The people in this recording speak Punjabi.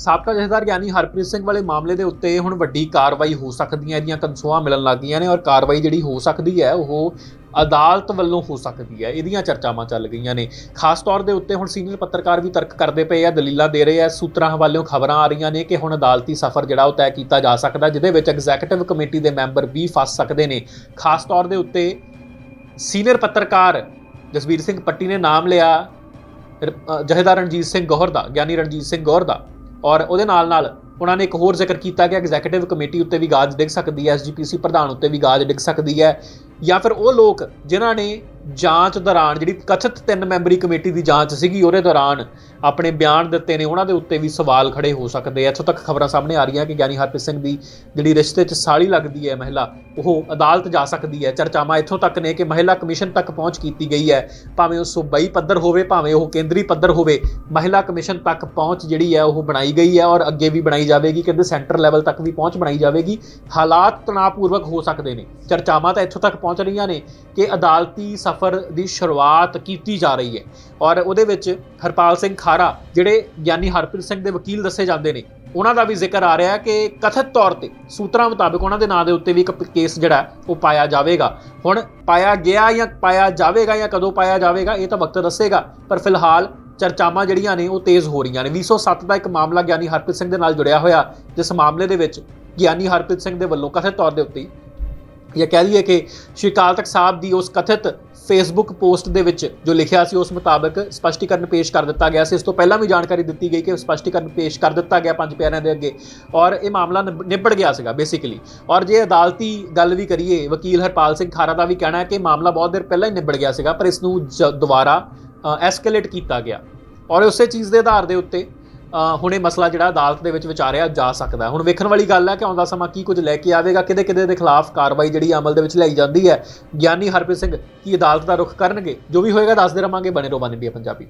ਸਾਬਕਾ ਜਥੇਦਾਰ ਗਿਆਨੀ ਹਰਪ੍ਰੀਤ ਸਿੰਘ ਵਾਲੇ ਮਾਮਲੇ ਦੇ ਉੱਤੇ ਹੁਣ ਵੱਡੀ ਕਾਰਵਾਈ ਹੋ ਸਕਦੀ ਹੈ, ਇਹਦੀਆਂ ਕਨਸੂਆਂ ਮਿਲਣ ਲੱਗ ਨੇ ਔਰ ਕਾਰਵਾਈ ਜਿਹੜੀ ਹੋ ਸਕਦੀ ਹੈ, ਉਹ ਅਦਾਲਤ ਵੱਲੋਂ ਹੋ ਸਕਦੀ ਹੈ, ਇਹਦੀਆਂ ਚਰਚਾਵਾਂ ਚੱਲ ਗਈਆਂ ਨੇ। ਖਾਸ ਤੌਰ ਦੇ ਉੱਤੇ ਹੁਣ ਸੀਨੀਅਰ ਪੱਤਰਕਾਰ ਵੀ ਤਰਕ ਕਰਦੇ ਪਏ ਆ, ਦਲੀਲਾਂ ਦੇ ਰਹੇ ਆ, ਸੂਤਰਾਂ ਹਵਾਲਿਓਂ ਖਬਰਾਂ ਆ ਰਹੀਆਂ ਨੇ ਕਿ ਹੁਣ ਅਦਾਲਤੀ ਸਫ਼ਰ ਜਿਹੜਾ ਉਹ ਤੈਅ ਕੀਤਾ ਜਾ ਸਕਦਾ, ਜਿਹਦੇ ਵਿੱਚ ਐਗਜ਼ੈਕਟਿਵ ਕਮੇਟੀ ਦੇ ਮੈਂਬਰ ਵੀ ਫਸ ਸਕਦੇ ਨੇ। ਖਾਸ ਤੌਰ ਦੇ ਉੱਤੇ ਸੀਨੀਅਰ ਪੱਤਰਕਾਰ ਜਸਵੀਰ ਸਿੰਘ ਪੱਟੀ ਨੇ ਨਾਮ ਲਿਆ, ਰ- ਜਥੇਦਾਰ ਰਣਜੀਤ ਸਿੰਘ ਗੌਹਰ ਦਾ, ਗਿਆਨੀ ਰਣਜੀਤ ਸਿੰਘ ਗੌਹਰ ਦਾ। ਔਰ ਉਹਦੇ ਨਾਲ ਨਾਲ ਉਹਨਾਂ ਨੇ ਇੱਕ ਹੋਰ ਜ਼ਿਕਰ ਕੀਤਾ ਕਿ ਐਗਜ਼ੈਕਟਿਵ ਕਮੇਟੀ ਉੱਤੇ ਵੀ ਗਾਜ ਡਿੱਗ ਸਕਦੀ ਹੈ ਐਸਜੀਪੀਸੀ ਪ੍ਰਧਾਨ ਉੱਤੇ ਵੀ ਗਾਜ ਡਿੱਗ ਸਕਦੀ ਹੈ, ਜਾਂ ਫਿਰ ਉਹ ਲੋਕ ਜਿਨ੍ਹਾਂ ਨੇ ਜਾਂਚ ਦੌਰਾਨ ਜਿਹੜੀ ਕਥਿਤ ਤਿੰਨ ਮੈਂਬਰੀ ਕਮੇਟੀ ਦੀ ਜਾਂਚ ਸੀਗੀ, ਉਹਦੇ ਦੌਰਾਨ ਆਪਣੇ ਬਿਆਨ ਦਿੱਤੇ ਨੇ, ਉਹਨਾਂ ਦੇ ਉੱਤੇ ਵੀ ਸਵਾਲ ਖੜੇ ਹੋ ਸਕਦੇ ਆ। ਇੱਥੋਂ ਤੱਕ ਖਬਰਾਂ ਸਾਹਮਣੇ ਆ ਰਹੀਆਂ ਕਿ ਗਿਆਨੀ ਹਰਪ੍ਰੀਤ ਸਿੰਘ ਦੀ ਜਿਹੜੀ ਰਿਸ਼ਤੇ 'ਚ ਸਾਲੀ ਲੱਗਦੀ ਹੈ ਮਹਿਲਾ, ਉਹ ਅਦਾਲਤ ਜਾ ਸਕਦੀ ਹੈ। ਚਰਚਾਵਾਂ ਇੱਥੋਂ ਤੱਕ ਨੇ ਕਿ ਮਹਿਲਾ ਕਮਿਸ਼ਨ ਤੱਕ ਪਹੁੰਚ ਕੀਤੀ ਗਈ ਹੈ। ਭਾਵੇਂ ਉਹ ਸੂਬਾਈ ਪੱਧਰ ਹੋਵੇ, ਭਾਵੇਂ ਉਹ ਕੇਂਦਰੀ ਪੱਧਰ ਹੋਵੇ, ਮਹਿਲਾ ਕਮਿਸ਼ਨ ਤੱਕ ਪਹੁੰਚ ਜਿਹੜੀ ਹੈ, ਉਹ ਬਣਾਈ ਗਈ ਹੈ ਔਰ ਅੱਗੇ ਵੀ ਬਣਾਈ ਜਾਵੇਗੀ, ਕਹਿੰਦੇ ਸੈਂਟਰ ਲੈਵਲ ਤੱਕ ਵੀ ਪਹੁੰਚ ਬਣਾਈ ਜਾਵੇਗੀ। ਹਾਲਾਤ ਤਣਾਅਪੂਰਵਕ ਹੋ ਸਕਦੇ ਨੇ। ਚਰਚਾਵਾਂ ਤਾਂ ਇੱਥੋਂ ਤੱਕ ਪਹੁੰਚ ਰਹੀਆਂ ਨੇ ਕਿ ਅਦਾਲਤੀ ਸਫ਼ਰ ਦੀ ਸ਼ੁਰੂਆਤ ਕੀਤੀ ਜਾ ਰਹੀ ਹੈ। ਔਰ ਉਹਦੇ ਵਿੱਚ ਹਰਪਾਲ ਸਿੰਘ ਖਾਰਾ, ਜਿਹੜੇ ਗਿਆਨੀ ਹਰਪ੍ਰੀਤ ਸਿੰਘ ਦੇ ਵਕੀਲ ਦੱਸੇ ਜਾਂਦੇ ਨੇ, ਉਹਨਾਂ ਦਾ ਵੀ ਜ਼ਿਕਰ ਆ ਰਿਹਾ ਹੈ ਕਿ ਕਥਿਤ ਤੌਰ ਤੇ ਸੂਤਰਾਂ ਮੁਤਾਬਕ ਉਹਨਾਂ ਦੇ ਨਾਂ ਦੇ ਉੱਤੇ ਵੀ ਇੱਕ ਕੇਸ ਜਿਹੜਾ ਉਹ ਪਾਇਆ ਜਾਵੇਗਾ। ਹੁਣ ਪਾਇਆ ਗਿਆ ਜਾਂ ਪਾਇਆ ਜਾਵੇਗਾ ਜਾਂ ਕਦੋਂ ਪਾਇਆ ਜਾਵੇਗਾ, ਇਹ ਤਾਂ ਵਕਤ ਦੱਸੇਗਾ, ਪਰ ਫਿਲਹਾਲ ਚਰਚਾਵਾਂ ਜਿਹੜੀਆਂ ਨੇ, ਉਹ ਤੇਜ਼ ਹੋ ਰਹੀਆਂ ਨੇ। 207 ਦਾ ਇੱਕ ਮਾਮਲਾ ਗਿਆਨੀ ਹਰਪ੍ਰੀਤ ਸਿੰਘ ਦੇ ਨਾਲ ਜੁੜਿਆ ਹੋਇਆ, ਜਿਸ ਮਾਮਲੇ ਦੇ ਵਿੱਚ ਗਿਆਨੀ ਹਰਪ੍ਰੀਤ ਸਿੰਘ ਦੇ ਵੱਲੋਂ ਕਥਿਤ ਤੌਰ ਦੇ ਉੱਤੇ ਜਾਂ ਕਹਿ ਲਈਏ ਕਿ ਸ਼੍ਰੀ ਅਕਾਲ ਤਖਤ ਸਾਹਿਬ ਦੀ ਉਸ ਕਥਿਤ ਫੇਸਬੁੱਕ ਪੋਸਟ ਦੇ ਵਿੱਚ ਜੋ ਲਿਖਿਆ ਸੀ, ਉਸ ਮੁਤਾਬਕ ਸਪਸ਼ਟੀਕਰਨ ਪੇਸ਼ ਕਰ ਦਿੱਤਾ ਗਿਆ ਸੀ। ਇਸ ਤੋਂ ਪਹਿਲਾਂ ਵੀ ਜਾਣਕਾਰੀ ਦਿੱਤੀ ਗਈ ਕਿ ਸਪਸ਼ਟੀਕਰਨ ਪੇਸ਼ ਕਰ ਦਿੱਤਾ ਗਿਆ ਪੰਜ ਪਿਆਰਿਆਂ ਦੇ ਅੱਗੇ ਔਰ ਇਹ ਮਾਮਲਾ ਨਿਬ- ਨਿਬੜ ਗਿਆ ਸੀਗਾ ਬੇਸਿਕਲੀ ਔਰ ਜੇ ਅਦਾਲਤੀ ਗੱਲ ਵੀ ਕਰੀਏ, ਵਕੀਲ ਹਰਪਾਲ ਸਿੰਘ ਖਾਰਾ ਦਾ ਵੀ ਕਹਿਣਾ ਹੈ ਕਿ ਮਾਮਲਾ ਬਹੁਤ ਦੇਰ ਪਹਿਲਾਂ ਹੀ ਨਿਬੜ ਗਿਆ ਸੀਗਾ, ਪਰ ਇਸ ਨੂੰ ਜ- ਦੁਬਾਰਾ ਐਸਕੇਲੇਟ ਕੀਤਾ ਗਿਆ। ਔਰ ਉਸੇ ਚੀਜ਼ ਦੇ ਆਧਾਰ ਦੇ ਉੱਤੇ ਹੁਣ ਇਹ ਮਸਲਾ ਜਿਹੜਾ ਅਦਾਲਤ ਦੇ ਵਿੱਚ ਵਿਚਾਰਿਆ ਜਾ ਸਕਦਾ ਹੁਣ ਵੇਖਣ ਵਾਲੀ ਗੱਲ ਹੈ ਕਿ ਆਉਂਦਾ ਸਮਾਂ ਕੀ ਕੁਝ ਲੈ ਕੇ ਆਵੇਗਾ, ਕਿਹਦੇ ਕਿਹਦੇ ਦੇ ਖਿਲਾਫ ਕਾਰਵਾਈ ਜਿਹੜੀ ਅਮਲ ਦੇ ਵਿੱਚ ਲਈ ਜਾਂਦੀ ਹੈ। ਗਿਆਨੀ ਹਰਪ੍ਰੀਤ ਸਿੰਘ ਕੀ ਅਦਾਲਤ ਦਾ ਰੁਖ ਕਰਨਗੇ? ਜੋ ਵੀ ਹੋਏਗਾ, ਦੱਸਦੇ ਰਵਾਂਗੇ। ਬਣੇ ਰਹੋ ਵਨ ਇੰਡੀਆ ਪੰਜਾਬੀ।